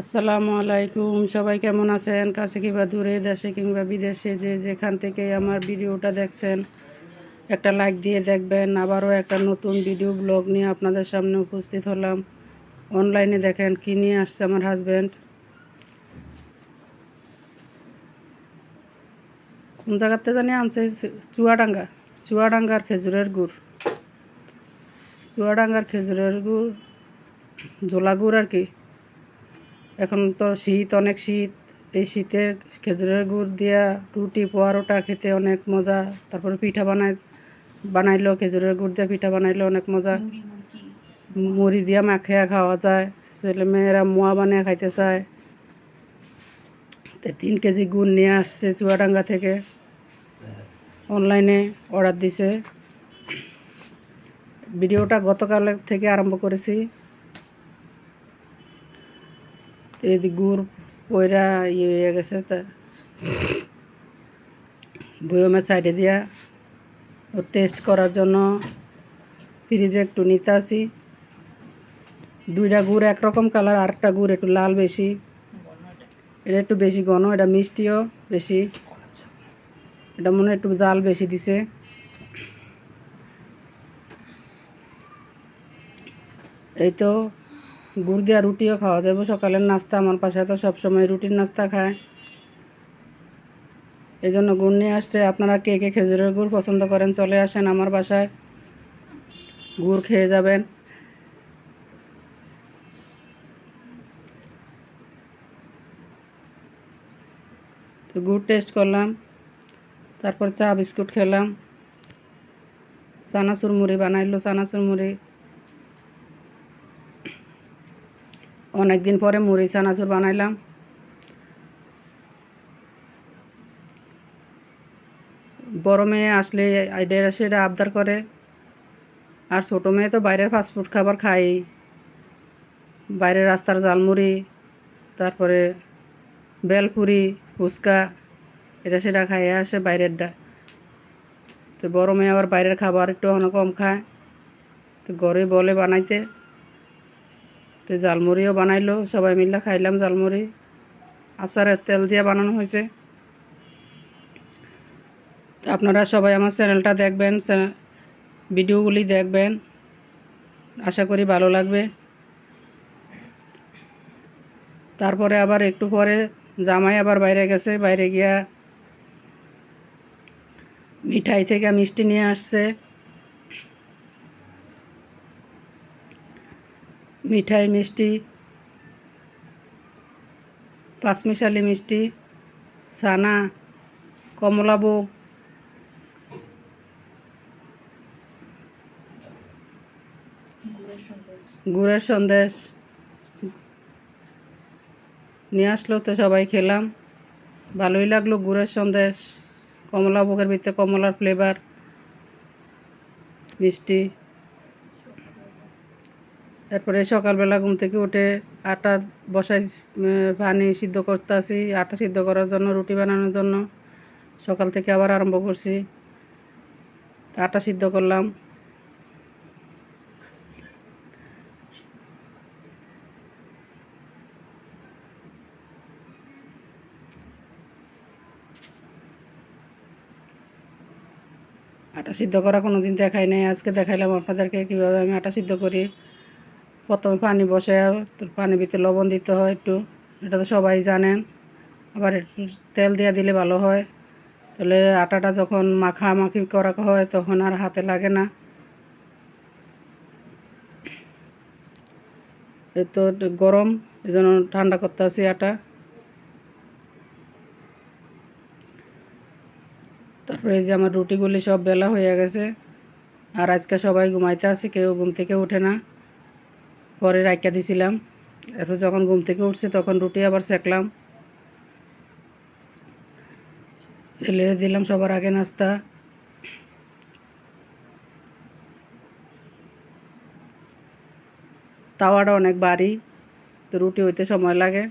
আসসালামু আলাইকুম। সবাই কেমন আছেন? কাছে কিংবা দূরে দেশে কিংবা বিদেশে যে যেখান থেকে আমার ভিডিওটা দেখছেন, একটা লাইক দিয়ে দেখবেন। আবারও একটা নতুন ভিডিও ব্লগ নিয়ে আপনাদের সামনে উপস্থিত হলাম। অনলাইনে দেখেন কি নিয়ে আসছে আমার হাজব্যান্ড কোন জায়গাতে জানি আনছে? চুয়াডাঙ্গা। চুয়াডাঙ্গার খেজুরের গুড়। চুয়াডাঙ্গার খেজুরের গুড় জোলা গুড় আর কি। এখন তো শীত, অনেক শীত। এই শীতের খেজুরের গুড় দিয়া রুটি, পোয়ারোটা খেতে অনেক মজা। তারপরে পিঠা বানাই বানাইলো, খেজুরের গুড় দিয়ে পিঠা বানাইলো, অনেক মজা। মুড়ি দিয়া মাখিয়া খাওয়া যায়। ছেলে মেয়েরা মোয়া বানিয়ে খাইতে চায়। তিন কেজি গুড় নিয়ে আসছে চুয়াডাঙ্গা থেকে। অনলাইনে অর্ডার দিছে। ভিডিওটা গতকালের থেকে আরম্ভ করেছি। এই গুড় পয়রা ইয়ে হয়ে গেছে বয়মের সাইডে দিয়া। ও টেস্ট করার জন্য ফ্রিজে একটু নিতে আসি। দুইটা গুড় একরকম কালার আরেকটা গুড় একটু লাল বেশি। এটা একটু বেশি ঘন, এটা মিষ্টিও বেশি। এটা মনে একটু জাল বেশি দিছে। এই তো গুড় দিয়া রুটিও খাওয়া যাবে। সকালের নাস্তা আমার পাশে তো সবসময় রুটির নাস্তা খায়। এই জন্য গুড় নিয়ে আসছে। আপনারা কে কে খেজুরের গুড় পছন্দ করেন চলে আসেন আমার বাসায়। গুড় খেয়ে যাবেন। তো গুড় টেস্ট করলাম। তারপর চা বিস্কুট খেলাম। চানাচুর মুড়ি বানাইলো, চানাচুর মুড়ি। অনেক দিন পরে মুড়ি, চানাচুর বানাইলাম। বড় মেয়ে আসলে আইডিয়া সেটা আবদার করে। আর ছোটো মেয়ে তো বাইরের ফাস্টফুড খাবার খাই। বাইরের রাস্তার জালমুড়ি তারপরে বেলপুরি, ফুচকা, এটা সেটা খাইয়ে আসে বাইরেরটা। তো বড় মেয়ে আবার বাইরের খাবার একটু অনেক কম খায়। তো ঘরে বলে বানাইতে। তো জালমুড়িও বানাইলো, সবাই মিলে খাইলাম জালমুড়ি আচারের তেল দিয়ে বানানো হয়েছে তো আপনারা সবাই আমার চ্যানেলটা দেখবেন ভিডিওগুলি দেখবেন। আশা করি ভালো লাগবে। তারপরে আবার একটু পরে জামাই আবার বাইরে গেছে, বাইরে গিয়া মিঠাই থেকে মিষ্টি নিয়ে আসছে। মিঠাই মিষ্টি পাঁচমিশালি মিষ্টি, ছানা কমলাভোগ গুড়ের সন্দেশ। নিয়ে আসলো তো সবাই খেলাম। ভালোই লাগল গুড়ের সন্দেশ কমলাভোগের ভিতরে কমলার ফ্লেভার মিষ্টি। তারপরে সকালবেলা ঘুম থেকে উঠে আটা বসাই পানি সিদ্ধ করতে আসি আটা সিদ্ধ করার জন্য, রুটি বানানোর জন্য সকাল থেকে আবার আরম্ভ করছি। আটা সিদ্ধ করলাম। আটা সিদ্ধ করা কোনো দিন দেখাই নাই। আজকে দেখাইলাম আপনাদেরকে কীভাবে আমি আটা সিদ্ধ করি। প্রথমে পানি বসে পানির ভিতরে লবণ দিতে হয় একটু। এটা তো সবাই জানেন। আবার একটু তেল দিয়ে দিলে ভালো হয়। তাহলে আটাটা যখন মাখামাখি করা হয়, তখন আর হাতে লাগে না। এই তো গরম, এই জন্য ঠান্ডা করতে আসি আটা। তারপরে এই যে আমার রুটিগুলি সব বেলা হয়ে গেছে। আর আজকে সবাই ঘুমাইতে আসি, কেউ ঘুম থেকে ওঠে না। পরে রাইকা দিছিলাম। এরপর যখন ঘুম থেকে উঠছে তখন রুটি আবার সেকলাম ছেলেরে দিলাম সবার আগে নাস্তা। তাওয়াটা অনেক বাড়ি তো রুটি হইতে সময় লাগে।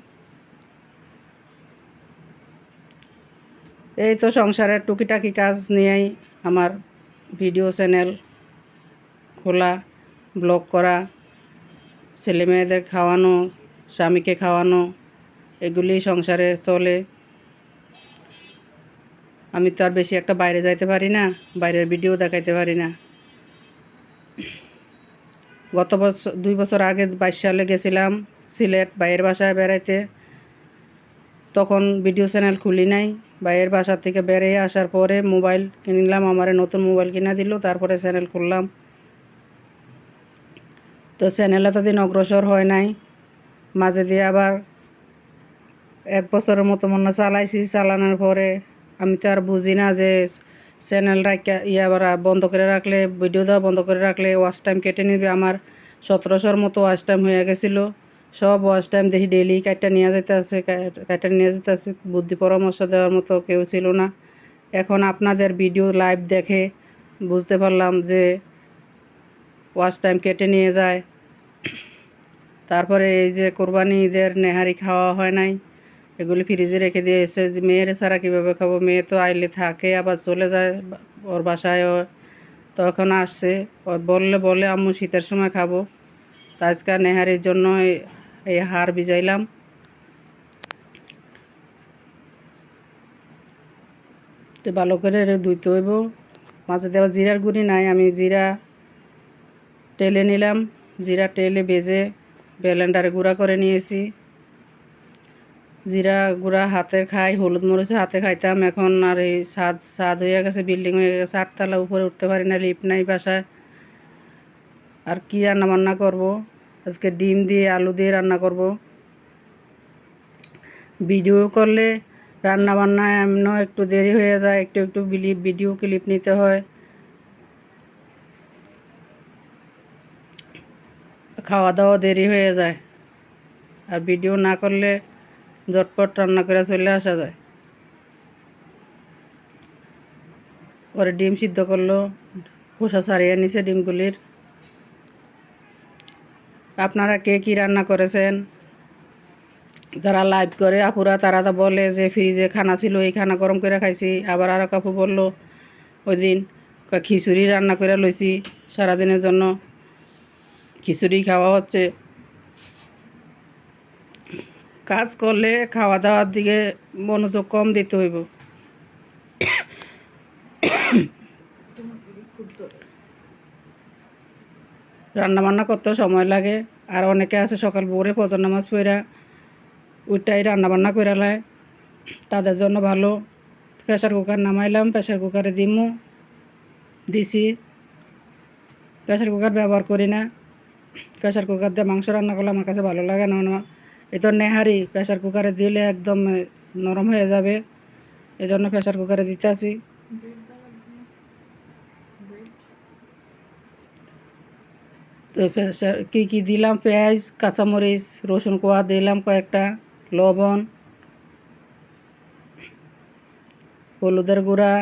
এই তো সংসারের টুকিটাকি কাজ নিয়েই আমার ভিডিও চ্যানেল খোলা, ব্লগ করা। ছেলে মেয়েদের খাওয়ানো, স্বামীকে খাওয়ানো এগুলি সংসারে চলে। আমি তো আর বেশি একটা বাইরে যাইতে পারি না, বাইরের ভিডিও দেখাইতে পারি না। গত বছর দুই বছর আগে বাইশ সালে গেছিলাম সিলেট বাইয়ের বাসায় বেড়াইতে। তখন ভিডিও চ্যানেল খুলি নাই। বাইরের বাসা থেকে বেরিয়ে আসার পরে মোবাইল কিনলাম, আমার নতুন মোবাইল কিনা দিল, তারপরে চ্যানেল খুললাম। তো চ্যানেল এতদিন অগ্রসর হয় নাই। মাঝে দিয়ে আবার এক বছরের মতো মনে চালাইছি, চালানোর পরে আমি তো আর বুঝি না যে চ্যানেল রাখা ইয়ে আবার বন্ধ করে রাখলে ভিডিও দেওয়া বন্ধ করে রাখলে ওয়াচ টাইম কেটে নেবে। আমার সতেরোশোর মতো ওয়াচ টাইম হয়ে গেছিল। সব ওয়াচ টাইম দেখি ডেলি কাটটা নিয়ে যেতে আছে কাটটা নিয়ে যেতে আছে বুদ্ধি পরামর্শ দেওয়ার মতো কেউ ছিল না। এখন আপনাদের ভিডিও লাইভ দেখে বুঝতে পারলাম যে ওয়াচ টাইম কেটে নিয়ে যায়। তারপরে এই যে কোরবানি ঈদের নেহারি খাওয়া হয় নাই, এগুলি ফ্রিজে রেখে দিয়ে এসে যে মেয়ের ছাড়া কীভাবে খাব? মেয়ে তো আইলে থাকে, আবার চলে যায় ওর বাসায় তখন আসছে। বললে, বলে, আম্মু, শীতের সময় খাব। তা নেহারির জন্য এই- হার ভিজাইলাম। ভালো করে ধুইতে হইব। মাঝে দেওয়া জিরার গুঁড়ি নাই, আমি জিরা টেলে নিলাম, জিরা টেলে ভেজে ব্লেন্ডারে গুঁড়া করে নিয়েছি। জিরা গুঁড়া হাতে খাই, হলুদ মরিচ হাতে খাইতাম, এখন আর এই ছাদ ছাদ হয়ে গেছে বিল্ডিং হয়ে গেছে, আটতলা উপরে উঠতে পারি না লিফট নাই বাসায়। আর কি রান্না বান্না করব? আজকে ডিম দিয়ে আলু দিয়ে রান্না করব। ভিডিও করলে রান্না বান্না এমনও একটু দেরি হয়ে যায়, একটু একটু ভিডিও ক্লিপ নিতে হয়। খাওয়া দাওয়া দেরি হয়ে যায়। আর ভিডিও না করলে ঝটপট রান্না করে চলে আসা যায়। পরে ডিম সিদ্ধ করল, খোসা ছাড়িয়ে নিছে ডিমগুলির। আপনারা কে কী রান্না করেছেন? যারা লাইভ করে, আপুরা তারা তো বলে যে, ফ্রিজে খানা ছিল, এই খানা গরম করে খাইছি। আবার আরও কাপু বলল, ওই দিন খিচুড়ি রান্না করে লইছি, সারাদিনের জন্য। খিচুড়ি খাওয়া হচ্ছে। কাজ করলে খাওয়া দাওয়ার দিকে মনোযোগ কম দিতে হইব। রান্না বান্না করতেও সময় লাগে। আর অনেকে আছে সকাল ভোরে ফজর নামাজ পড়া, ওইটাই রান্না বান্না করে লায় তাদের জন্য ভালো। প্রেশার কুকার নামাইলাম প্রেশার কুকারে দিমু, দিছি। প্রেশার কুকার ব্যবহার করি না। প্রেশার কুকার দিয়ে মাংস রান্না করলে আমার কাছে ভালো লাগে না এ তো নেহারি প্রেশার কুকারে দিলে একদম নরম হয়ে যাবে। এই জন্য প্রেশার কুকারে দিতে আসি। তো প্রেশার কী কী দিলাম? পেঁয়াজ, কাঁচামরিচ, রসুন কোয়া দিলাম কয়েকটা, লবণ, হলুদের গুঁড়া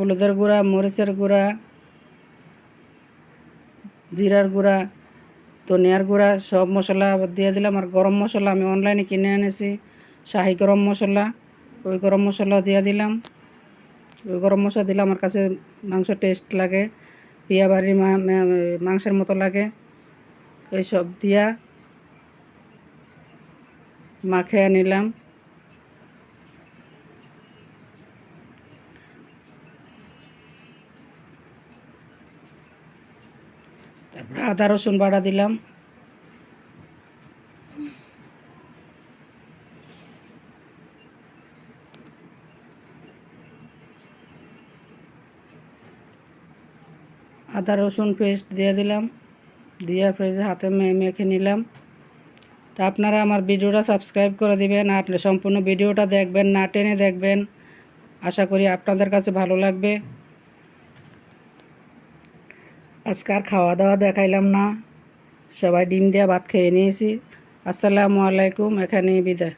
হলুদের গুঁড়া, মরিচের গুঁড়া, জিরার গুঁড়া, ধনিয়ার গুঁড়া, সব মশলা দিয়ে দিলাম। আর গরম মশলা আমি অনলাইনে কিনে এনেছি, শাহি গরম মশলা, ওই গরম মশলা দিয়ে দিলাম। ওই গরম মশলা দিলে আমার কাছে মাংস টেস্ট লাগে, পিয়া বাড়ির মাংসের মতো লাগে। এইসব দিয়া মাখিয়ে নিলাম। আদা, রসুন বাটা দিলাম। আদা, রসুন পেস্ট দিয়ে দিলাম। দিয়ে ফ্রিজে হাতে মেখে নিলাম। তা আপনারা আমার ভিডিওটা সাবস্ক্রাইব করে দিবেন, আর সম্পূর্ণ ভিডিওটা দেখবেন, না টেনে দেখবেন। আশা করি আপনাদের কাছে ভালো লাগবে। আজকে আর খাওয়া দাওয়া দেখাইলাম না। সবাই ডিম দিয়া ভাত খেয়ে নিয়েছি। আসসালামু আলাইকুম, এখানেই বিদায়।